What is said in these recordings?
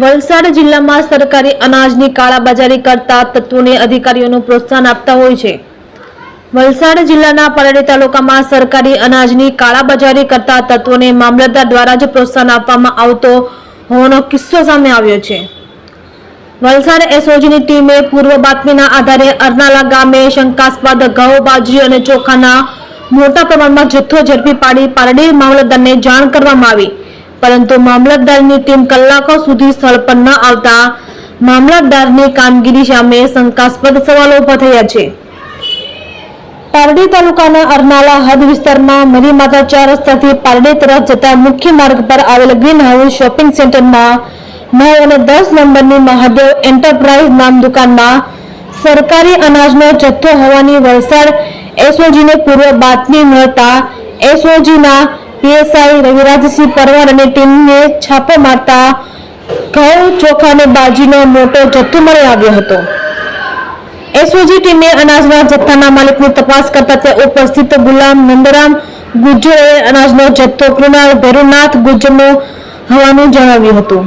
વલસાડ જિલ્લામાં સરકારી અનાજની કાળાબજારી કરતા તત્વોને અધિકારીઓનું પ્રોત્સાહન આપતા હોય છે. વલસાડ જિલ્લાના પરડી તાલુકામાં સરકારી અનાજની કાળાબજારી કરતા તત્વોને મામલતદાર દ્વારા જ પ્રોત્સાહન આપવામાં આવતો હોવાનો કિસ્સો સામે આવ્યો છે. વલસાડ એસઓજીની ટીમે પૂર્વ બાતમીના આધારે અરનાલા ગામે શંકાસ્પદ ઘઉં બાજરી અને ચોખાના મોટા પ્રમાણમાં જથ્થો ઝડપી પાડી પારડી મામલતદારને જાણ કરવામાં આવી. પરંતુ મામલતદારની ટીમ કલાકો સુધી સ્થળ પર ન આવતા મામલતદારની કામગીરી સામે શંકાસ્પદ સવાલો ઊભા થયા છે. પારડી તાલુકાના અરનાલા હદ વિસ્તારમાં ચાર રસ્તાથી પારડી તરફ જતા મુખ્ય માર્ગ પર આવેલ ગ્રીન હાઉસ શોપિંગ સેન્ટરમાં નવ અને દસ નંબરની મહાદેવ એન્ટરપ્રાઇઝ નામ દુકાનમાં સરકારી અનાજનો જથ્થો હોવાની વલસાડ એસઓજીને પૂર્વ બાતમી મળતા એસઓજીના પીએસઆઈ રવિરાજસિંહ પરવાર અને ટીમને છાપો મારતા ઘઉં ચોખાને બાજીનો મોટો જથ્થો મળી આવ્યો હતો. એસઓજી ટીમે અનાજના જથ્થાના માલિકની તપાસ કરતા તે ઉપસ્થિત ગુલામ નંદરામ ગુજ્જરે અનાજનો જથ્થો કૃણાલ ભૈરુનાથ ગુજ્જરનો હોવાનું જણાવ્યું હતું.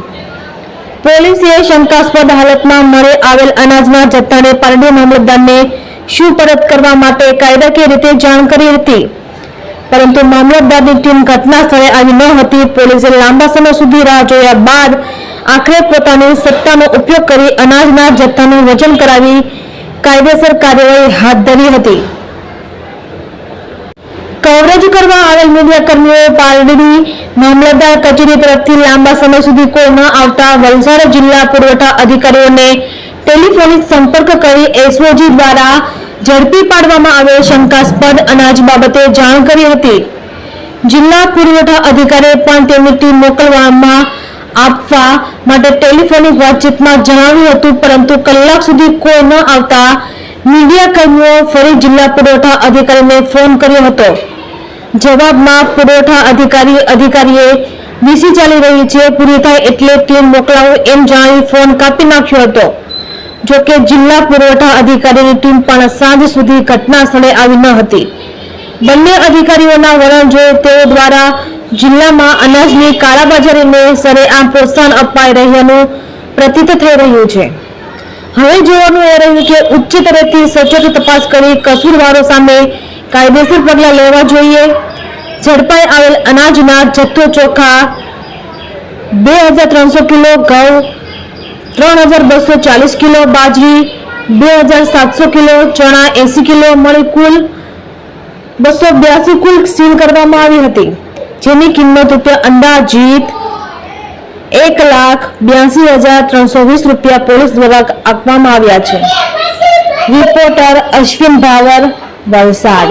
પોલીસે શંકાસ્પદ હાલતમાં મળી આવેલ અનાજના જથ્થાને પારડી મામલતદારને શું પરત કરવા માટે કાયદાકીય રીતે જાણ કરી હતી? પરંતુ મામલતદારની ટીમ ઘટના સ્થળે આવી ન હતી. પોલીસે લાંબા સમય સુધી રાહ જોયા બાદ આખરે પોતાની સત્તાનો ઉપયોગ કરી અનાજના જથ્થાનું વજન કરાવી કાયદેસર કાર્યવાહી હાથ ધરી હતી. કવરેજ કરવા આવેલ મીડિયા કર્મીઓ પાલડીની મામલતદાર કચેરી તરફથી લાંબા સમય સુધી કોઈ ન આવતા વલસાડ જિલ્લા પુરવઠા અધિકારીઓને ટેલિફોનિક સંપર્ક કરી એસઓજી દ્વારા ઝડપી પાડવામાં આવેલ શંકાસ્પદ અનાજ બાબતે જાણ કરી હતી. જિલ્લા પુરવઠા અધિકારીએ પણ તેમની ટીમ મોકલવામાં આપવા માટે ટેલિફોનિક વાતચીતમાં જણાવ્યું હતું, પરંતુ કલાક સુધી કોઈ ન આવતા મીડિયા કર્મીઓ ફરી જિલ્લા પુરવઠા અધિકારીને ફોન કર્યો હતો. જવાબમાં પુરવઠા અધિકારી અધિકારીએ, વીસી ચાલી રહી છે, પૂરી થાય એટલે ટીમ મોકલાવું એમ જણાવી ફોન કાપી નાખ્યો હતો. જોકે જિલ્લા પુરવઠા અધિકારીની ટીમ પણ સાંજ સુધી ઘટના સ્થળે આવી ન હતી. બંને અધિકારીઓના વલણ જોઈ તેઓ દ્વારા જિલ્લામાં અનાજની કાળાબજારીને સરેઆમ પ્રોત્સાહન અપાઈ રહ્યાનું પ્રતીત થઈ રહ્યું છે. હવે જોવાનું એ રહ્યું કે ઉચ્ચ સ્તરેથી સચોટ તપાસ કરી કસૂરવારો સામે કાયદેસર પગલાં લેવા જોઈએ. ઝડપાઈ આવેલ અનાજના જથ્થો ચોખા બે હજાર ત્રણસો કિલો ઘઉં ત્રણ હજાર બસો ચાલીસ કિલો બાજરી, બે હજાર સાતસો કિલો ચણા એસી કિલો મળી કુલ બસો બ્યાસી કુલ સીલ કરવામાં આવી હતી, જેની કિંમત રૂપિયા અંદાજિત એક લાખ બ્યાસી હજાર ત્રણસો વીસ રૂપિયા પોલીસ દ્વારા આપવામાં આવ્યા છે. રિપોર્ટર અશ્વિન ભાવર વલસાડ.